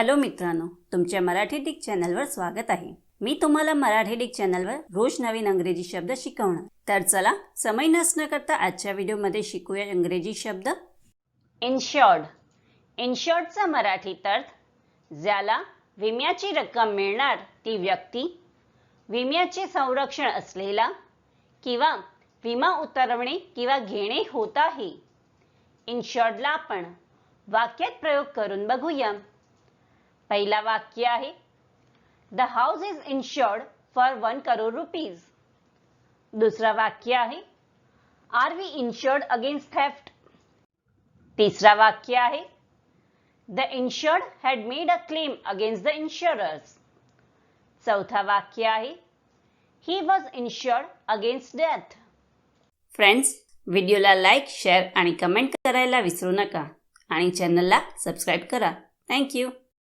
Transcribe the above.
Hello मित्रांनो तुमच्या Marathi Dick चॅनलवर स्वागत आहे. मी तुम्हाला मराठी डिक चॅनलवर रोज नवीन इंग्रजी शब्द शिकवणार. तर चला समय नसणं करता आजच्या व्हिडिओमध्ये शिकूया इंग्रजी शब्द. इन्शॉर्ड इन्शॉर्डचा मराठीत अर्थ ज्याला विम्याची रक्कम मिळणार ती व्यक्ती विम्याचे संरक्षण असलेला किंवा विमा उतरवणे किंवा घेणे होत आहे. इन्शॉर्डला आपण वाक्यात प्रयोग करून बघूया. पहिला वाक्य आहे the house is insured for one crore rupees दुसरा वाक्य आहे are we insured against theft तिसरा वाक्य आहे the insured had made a claim against the insurers चौथा वाक्य आहे he was insured against death friends व्हिडिओला लाईक शेअर आणि कमेंट करायला विसरू नका आणि चॅनलला सबस्क्राईब करा. थँक्यू